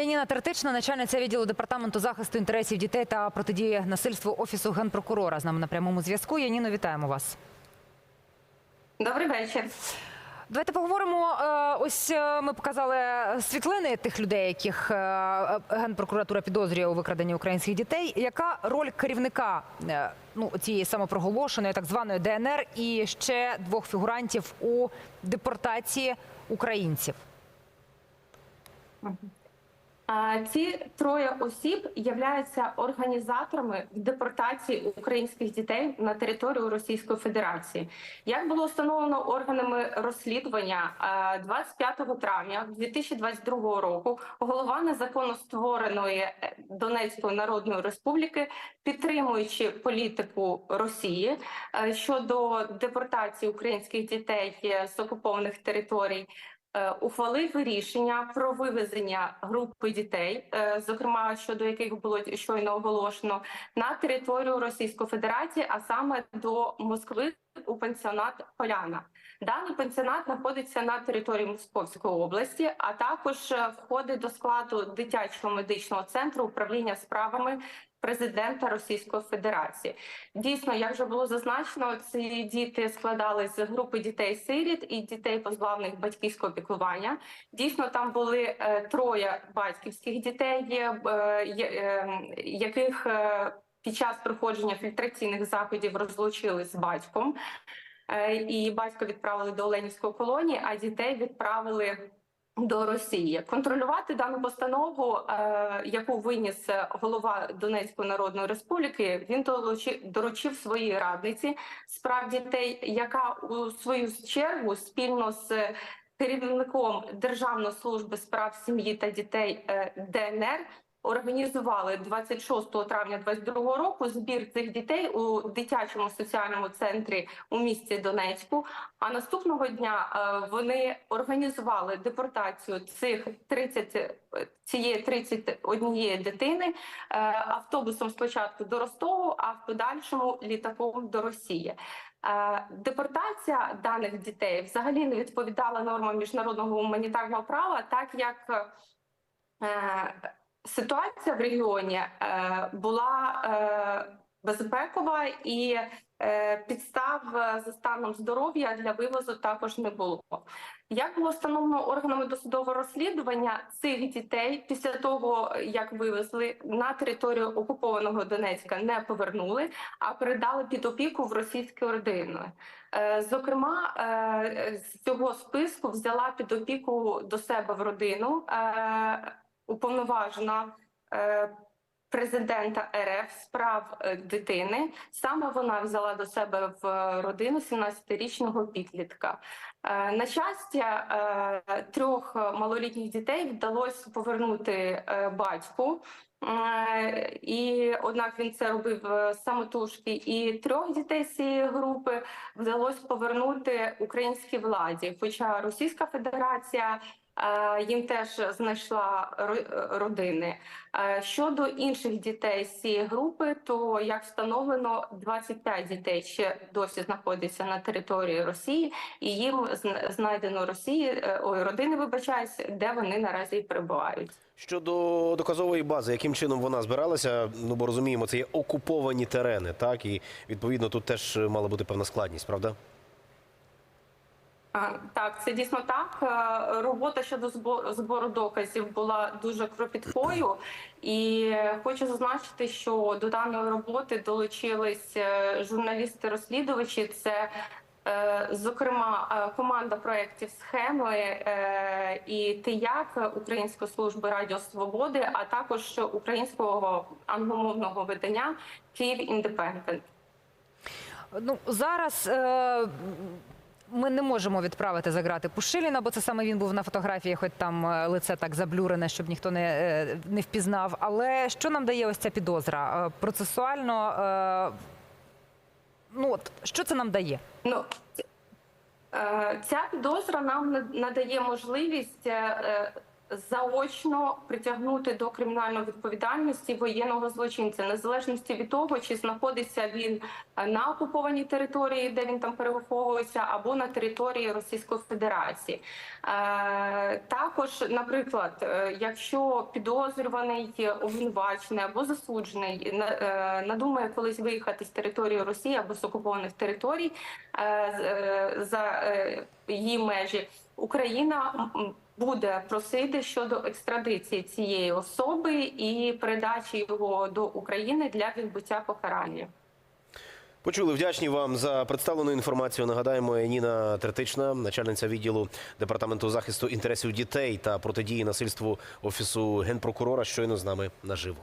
Яніна Тертична, начальниця відділу департаменту захисту інтересів дітей та протидії насильству офісу генпрокурора з нами на прямому зв'язку. Яніно, вітаємо вас. Добрий вечір. Давайте поговоримо. е, Ось е, ми показали світлини тих людей, яких е, генпрокуратура підозрює у викраденні українських дітей. Яка роль керівника ну цієї самопроголошеної так званої ДНР і ще двох фігурантів у депортації українців? Ці троє осіб являються організаторами депортації українських дітей на територію Російської Федерації. Як було встановлено органами розслідування а, 25 травня 2022 року, голова незаконно створеної е, Донецької Народної Республіки, підтримуючи політику Росії е, щодо депортації українських дітей е, з окупованих територій. Е, Ухвалив рішення про вивезення групи дітей, е, зокрема щодо яких було щойно оголошено, на територію Російської Федерації, а саме до Москви у пансіонат Поляна. Даний пансіонат знаходиться на території Московської області, а також е, входить до складу дитячого медичного центру управління справами президента Російської Федерації. Дійсно, як вже було зазначено, ці діти складались з групи дітей-сиріт і дітей, позбавлених батьківського піклування. Дійсно, там були е, троє батьківських дітей, е, е, яких під час проходження фільтраційних заходів розлучили з батьком. Е, І батька відправили до Оленівської колонії, а дітей відправили до Росії. Контролювати дану постанову, е, яку виніс голова Донецької Народної Республіки, він доручив своїй радниці з прав дітей, яка у свою чергу спільно з керівником Державної служби справ сім'ї та дітей е, ДНР організували 26 травня 2022 року збір цих дітей у дитячому соціальному центрі у місті Донецьку. А наступного дня е, вони організували депортацію цих 30, е, цієї 31 дитини е, автобусом спочатку до Ростову, а в подальшому літаком до Росії. Депортація даних дітей взагалі не відповідала нормам міжнародного гуманітарного права, так як ситуація в регіоні е, була е, безпекова і е, підстав за станом здоров'я для вивозу також не було. Як було встановлено органами досудового розслідування цих дітей після того, як вивезли на територію окупованого Донецька, не повернули, а передали під опіку в російські родини. Зокрема, з цього списку взяла під опіку до себе в родину уповноважена е, президента РФ з прав е, дитини. Саме вона взяла до себе в родину 17-річного підлітка. Е, На щастя, трьох малолітніх дітей вдалося повернути батьку. І однак він це робив самотужки, і трьох дітей з цієї групи вдалося повернути українській владі. Хоча Російська Федерація їм теж знайшла ро- родини. Е, Щодо інших дітей з цієї групи, то як встановлено, 25 дітей ще досі знаходяться на території Росії, і їм зн- знайдено Росії е, ой, родини, вибачаюсь, де вони наразі перебувають. Щодо доказової бази, яким чином вона збиралася, ну бо розуміємо, це є окуповані терени, так і відповідно тут теж мала бути певна складність, правда? Так, це дійсно так. Е, Робота щодо збору доказів була дуже кропіткою, і хочу зазначити, що до даної роботи долучились е, журналісти-розслідувачі. Це е, Зокрема, команда проєктів схеми і ТИЯК Української служби Радіо Свободи, а також українського англомовного видання Київ Індепендент. Ну зараз е, ми не можемо відправити за грати Пушиліна, бо це саме він був на фотографії, хоч там е, лице так заблюрене, щоб ніхто не, е, не впізнав. Але що нам дає ось ця підозра? Е, Процесуально, ну от що це нам дає? Ну ця підозра нам надає можливість заочно притягнути до кримінальної відповідальності воєнного злочинця, незалежності від того, чи знаходиться він е, на окупованій території, де він там переховується, або на території Російської Федерації. Е, також, наприклад, е, якщо підозрюваний, обвинувачений або засуджений надумає колись виїхати з території Росії або з окупованих територій за її межі, Україна буде просити щодо екстрадиції цієї особи і передачі його до України для відбуття покарання. Почули вдячні вам за представлену інформацію. Нагадаємо, Ніна Третична, начальниця відділу департаменту захисту інтересів дітей та протидії насильству офісу генпрокурора, щойно з нами наживо.